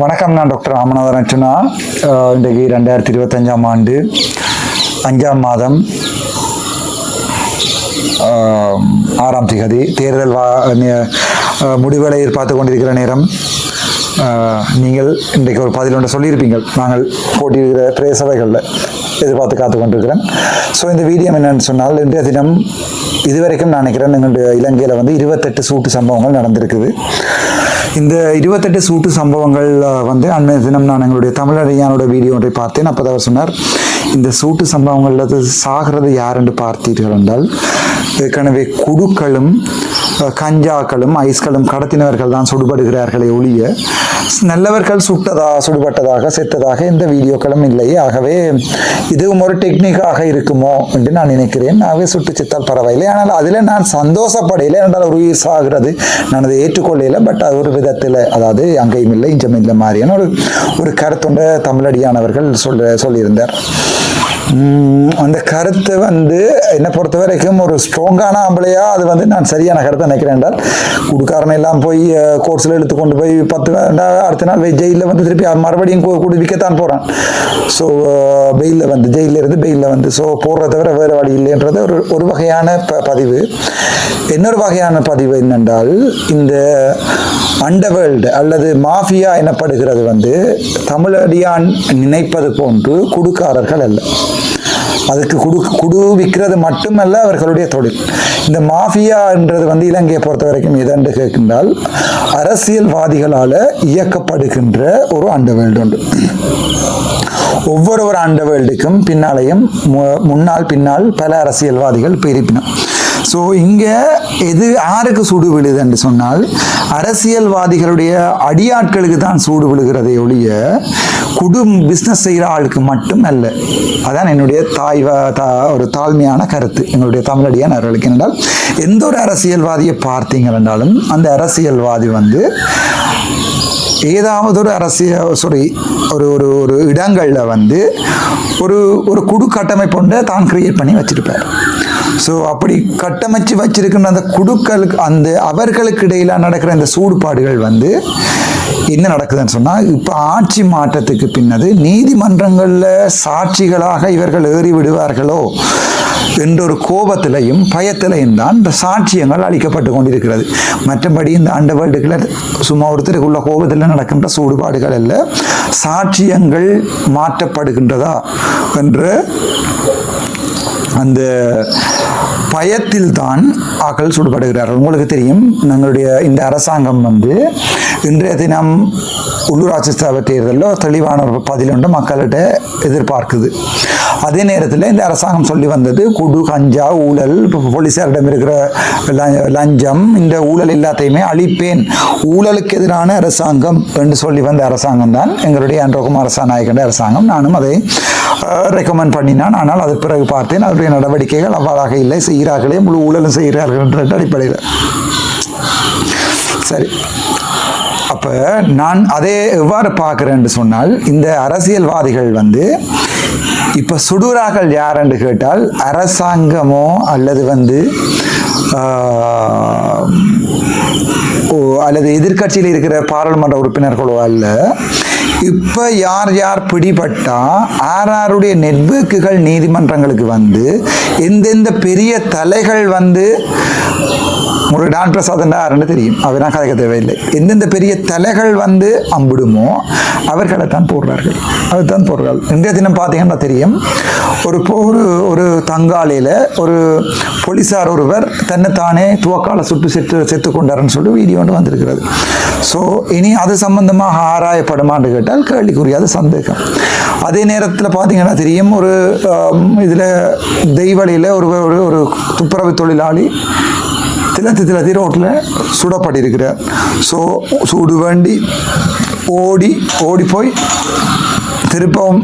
வணக்கம் நான் டாக்டர் ராமநாதன் அர்ச்சனா இன்றைக்கு ரெண்டாயிரத்தி இருபத்தஞ்சாம் ஆண்டு அஞ்சாம் மாதம் ஆறாம் திகதி. தேர்தல் வா நி- அஹ், முடிவுகளை எதிர்பார்த்து கொண்டிருக்கிற நேரம். நீங்கள் இன்றைக்கு ஒரு பதில் ஒன்று சொல்லியிருப்பீங்கள் நாங்கள் போட்டியிடுகிற பிரேசவைகளில் சபைகளில் எதிர்பார்த்து காத்து கொண்டிருக்கிறேன் ஸோ இந்த வீடியோ என்னன்னு சொன்னால் இன்றைய தினம் இதுவரைக்கும் நான் நினைக்கிறேன் எங்களுடைய இலங்கையில் வந்து இருபத்தெட்டு சூட்டு சம்பவங்கள் நடந்திருக்குது. இந்த இருபத்தெட்டு சூட்டு சம்பவங்கள் வந்து அன்றைய தினம் நான் எங்களுடைய தமிழறியானோட வீடியோ ஒன்றை பார்த்தேன். அப்போ அவர் சொன்னார் இந்த சூட்டு சம்பவங்களில் சாகிறது யார் என்று பார்த்தீர்கள் என்றால் ஏற்கனவே குடுக்களும் கஞ்சாக்களும் ஐஸ்களும் கடத்தினவர்கள் தான் சுடுபடுகிறார்களே ஒழிய நல்லவர்கள் சுட்டதா சுடுபட்டதாக செத்ததாக எந்த வீடியோக்களும் இல்லை. ஆகவே இதுவும் ஒரு டெக்னிக்காக இருக்குமோ என்று நான் நினைக்கிறேன். ஆகவே சுட்டு செத்தால் பரவாயில்லை. ஆனால் அதில் நான் சந்தோஷப்படையில என்றால் ஒரு உயிர் சாகிறது நான் அதை ஏற்றுக்கொள்ளையில பட் அது ஒரு விதத்தில் அதாவது அங்கேயும் இல்லை இஞ்சம் இல்லை மாதிரியான ஒரு ஒரு கருத்துண்ட தமிழடியானவர்கள் சொல்ல சொல்லியிருந்தார். அந்த கருத்து வந்து என்னை பொறுத்த வரைக்கும் ஒரு ஸ்ட்ராங்கான ஆம்பளையா அது வந்து நான் சரியான கருத்தை நினைக்கிறேன் என்றால் குடுக்காரனை எல்லாம் போய் கோர்ஸில் எடுத்து கொண்டு போய் பத்து அடுத்த நாள் ஜெயிலில் வந்து திருப்பி மறுபடியும் கு- குடிவிக்கத்தான் போகிறான் ஸோ பெயிலில் வந்து ஜெயிலில் இருந்து பெயிலில் வந்து ஸோ போடுறத தவிர வேறு வழி இல்லைன்றது ஒரு ஒரு வகையான ப பதிவு. இன்னொரு வகையான பதிவு என்னென்றால் இந்த அண்டவேல்டு அல்லது மாஃபியா எனப்படுகிறது வந்து தமிழடியான் நினைப்பது போன்று குடுக்காரர்கள் அல்ல. அதுக்கு குடு குடு விற்கிறது மட்டுமல்ல அவர்களுடைய தொழில். இந்த மாஃபியான்றது வந்து இலங்கையை பொறுத்த வரைக்கும் எதென்று கேட்கின்றால் அரசியல்வாதிகளால் இயக்கப்படுகின்ற ஒரு அண்டவேல்டு உண்டு ஒவ்வொரு ஒரு அண்டவேல்டுக்கும் பின்னாலையும் மு- முன்னால் பின்னால் பல அரசியல்வாதிகள் பிரிப்பினம் ஸோ இங்கே எது யாருக்கு சூடு விழுது என்று சொன்னால் அரசியல்வாதிகளுடைய அடியாட்களுக்கு தான் சூடு விழுகிறதை ஒழிய குடும் பிஸ்னஸ் செய்கிற ஆளுக்கு மட்டும் அல்ல. அதான் என்னுடைய தாய் தா ஒரு தாழ்மையான கருத்து. எங்களுடைய தமிழடியான் அவர்களுக்கு என்றால் எந்த ஒரு அரசியல்வாதியை பார்த்தீங்க என்றாலும் அந்த அரசியல்வாதி வந்து ஏதாவது ஒரு அரசியல் சாரி ஒரு ஒரு ஒரு இடங்களில் வந்து ஒரு ஒரு குடு கட்டமைப்பு ஒன்றை தான் கிரியேட் பண்ணி வச்சுருப்பார். ஸோ அப்படி கட்டமைச்சு வச்சிருக்கின்ற அந்த குடுக்களுக்கு அந்த அவர்களுக்கு இடையில நடக்கிற இந்த சூடுபாடுகள் வந்து என்ன நடக்குதுன்னு சொன்னால் இப்போ ஆட்சி மாற்றத்துக்கு பின்னது நீதிமன்றங்களில் சாட்சிகளாக இவர்கள் ஏறி விடுவார்களோ என்ற ஒரு கோபத்திலையும் பயத்திலையும் தான் இந்த சாட்சியங்கள் அளிக்கப்பட்டு கொண்டிருக்கிறது. மற்றபடி இந்த அண்ட வேர்ல்டுக்குள்ள சும்மா ஒருத்தருக்குள்ள கோபத்தில் நடக்கின்ற சூடுபாடுகள் அல்ல சாட்சியங்கள் மாற்றப்படுகின்றதா என்று அந்த பயத்தில் தான் ஆக்கள் சுடுபடுகிறார்கள். உங்களுக்கு தெரியும் நம்மளுடைய இந்த அரசாங்கம் வந்து இன்றைய தினம் உள்ளூராட்சி சபை தேர்தலில் தெளிவான பதில் ஒன்று மக்கள்கிட்ட எதிர்பார்க்குது. அதே நேரத்தில் இந்த அரசாங்கம் சொல்லி வந்தது குடு கஞ்சா ஊழல் போலீஸாரிடம் இருக்கிற லஞ்சம் இந்த ஊழல் எல்லாத்தையுமே அழிப்பேன். ஊழலுக்கு எதிரான அரசாங்கம் என்று சொல்லி வந்த அரசாங்கம் தான் எங்களுடைய அன்றகுமார் சாநாயகண்ட அரசாங்கம். நானும் அதை ரெக்கமெண்ட் பண்ணினான். ஆனால் அது பிறகு பார்த்தேன் அவருடைய நடவடிக்கைகள் அவ்வாறாக இல்லை. செய்கிறார்களே முழு ஊழலும் செய்கிறார்கள் என்ற அடிப்படையில். சரி. அப்போ நான் அதே எவ்வாறு பார்க்குறேன்னு சொன்னால் இந்த அரசியல்வாதிகள் வந்து இப்போ சுடுராக்கள் யார் என்று கேட்டால் அரசாங்கமோ அல்லது வந்து ஓ அல்லது எதிர்க்கட்சியில் இருக்கிற பாராளுமன்ற உறுப்பினர்களோ அல்ல. இப்போ யார் யார் பிடிபட்டா ஆர்ஆருடைய நெட்வொர்க்குகள் நீதிமன்றங்களுக்கு வந்து எந்தெந்த பெரிய தலைகள் வந்து ஒரு டான் பிரசாதன் யாருன்னு தெரியும்? அவர் நான் கதைக்க தேவையில்லை. எந்தெந்த பெரிய தலைகள் வந்து அம்பிடுமோ அவர்களை தான் போடுறார்கள். அவர் தான் போடுறார்கள் இன்றைய தினம் பார்த்தீங்கன்னா தெரியும். ஒரு போ- ஒரு ஒரு தங்காலையில் ஒரு போலீஸார் ஒருவர் தன்னைத்தானே துவக்கால சுட்டு செத்து செத்து கொண்டாருன்னு சொல்லி வீடியோ ஒன்று வந்திருக்கிறது. ஸோ இனி அது சம்பந்தமாக ஆராயப்படுமான்னு கேட்டால் கேள்விக்குரிய அது சந்தேகம். அதே நேரத்தில் பார்த்தீங்கன்னா தெரியும் ஒரு இதில் தெய்வழியில் ஒரு ஒரு ஒரு துப்புரவு தொழிலாளி திலத்தி திலத்தி ரோட்டில் சுடப்பட்டிருக்கிறார் ஸோ சுடு வேண்டி ஓடி ஓடி போய் திருப்பவும்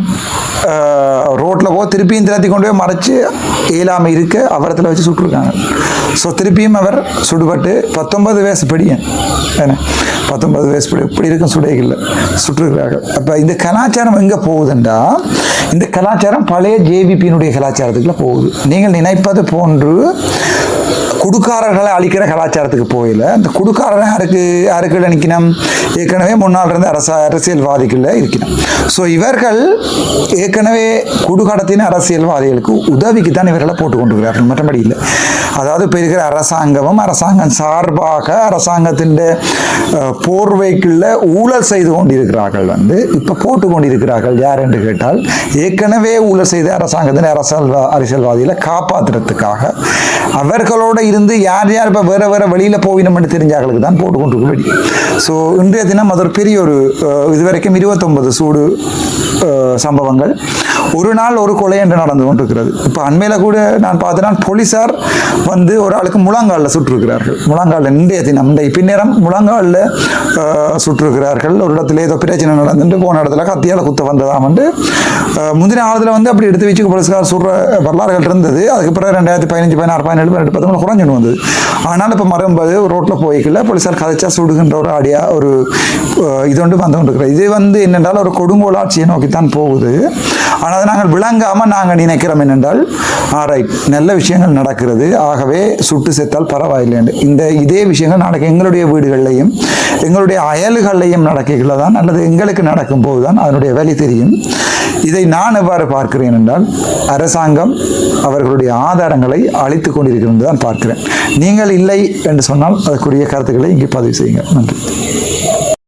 ரோட்டில் போ திருப்பியும் தினத்தி கொண்டு போய் மறைச்சு இயலாமல் இருக்க அவரத்தில் வச்சு சுட்டிருக்காங்க. ஸோ திருப்பியும் அவர் சுடுபட்டு பத்தொன்பது வயசு படியன் என்ன? பத்தொன்பது வயசு படி இப்படி இருக்கும் சுடைகள் சுட்டிருக்கிறார்கள். அப்போ இந்த கலாச்சாரம் எங்கே போகுதுண்டா? இந்த கலாச்சாரம் பழைய ஜேவிபியினுடைய கலாச்சாரத்துக்குள்ள போகுது. நீங்கள் நினைப்பது போன்று குடுக்காரர்களை அழிக்கிற கலாச்சாரத்துக்கு போயில அந்த குடுக்காரன் யாருக்கு யாருக்குள்ள நிற்கணும் ஏற்கனவே முன்னால் இருந்த அரச அரசியல்வாதிகளில் இருக்கணும். ஸோ இவர்கள் ஏற்கனவே குடுகாடத்தின் அரசியல்வாதிகளுக்கு உதவிக்கு தான் இவர்களை போட்டு கொண்டிருக்கிறார்கள். மற்றபடி இல்லை. அதாவது இப்போ இருக்கிற அரசாங்கமும் அரசாங்கம் சார்பாக அரசாங்கத்தின் போர்வைக்குள்ள ஊழல் செய்து கொண்டிருக்கிறார்கள் வந்து இப்போ போட்டு கொண்டிருக்கிறார்கள். யார் என்று கேட்டால் ஏற்கனவே ஊழல் செய்த அரசாங்கத்தின் அரசியல் அரசியல்வாதிகளை காப்பாற்றுறதுக்காக அவர்களோட இருந்து யார் யார் இப்போ வேற வேற வெளியில் போவினோம்னு தெரிஞ்சார்களுக்கு தான் போட்டு கொண்டு ஸோ இன்றைய தினம் அது ஒரு பெரிய ஒரு இதுவரைக்கும் இருபத்தொன்பது சூடு சம்பவங்கள். ஒரு நாள் ஒரு கொலை என்று நடந்து கொண்டிருக்கிறது. இப்போ அண்மையில் கூட நான் பார்த்தேன்னா போலீஸார் வந்து ஒரு ஆளுக்கு முழங்காலில் சுட்டிருக்கிறார்கள். முழங்காலில் இன்றைய தினம் இன்றைய பின்னேரம் முழங்காலில் அஹ், சுட்டிருக்கிறார்கள். ஒரு இடத்துல ஏதோ பிரச்சனை நடந்துட்டு போன இடத்துல கத்தியால் குத்த வந்ததாம் வந்து முந்தின காலத்தில் வந்து அப்படி எடுத்து வச்சு போலீஸ்கார் சுடுற வரலாறுகள் இருந்தது. அதுக்கு பிறகு ரெண்டாயிரத்தி பதினஞ்சு பதினாறு பதினேழு பதினெட்டு பத்தொம்பது குறைஞ்சுன்னு வந்தது. ஆனால் இப்போ மறுபது ரோட்டில் போய்க்கல. போலீஸார் கதைச்சா சுடுகின்ற ஒரு ஆடியா ஒரு இது ஒன்று வந்து கொண்டிருக்கிறது. இது வந்து என்னென்றால் ஒரு கொடுங்கோளாட்சியை நோக்கித்தான் போகுது. ஆனால் அதை நாங்கள் விளங்காமல் நாங்கள் நினைக்கிறோம் என்னென்றால் ரைட் நல்ல விஷயங்கள் நடக்கிறது. ஆகவே சுட்டு செத்தால் பரவாயில்லை என்று. இந்த இதே விஷயங்கள் நாளைக்கு எங்களுடைய வீடுகள்லையும் எங்களுடைய அயல்கள்லையும் நடக்கல தான் அல்லது எங்களுக்கு நடக்கும்போது தான் அதனுடைய வேலை தெரியும். இதை நான் எவ்வாறு பார்க்கிறேன் என்றால் அரசாங்கம் அவர்களுடைய ஆதாரங்களை அழித்து கொண்டிருக்கிறது தான் பார்க்கிறேன். நீங்கள் இல்லை என்று சொன்னால் அதற்குரிய கருத்துக்களை இங்கே பதிவு செய்யுங்க நன்றி. Thank you.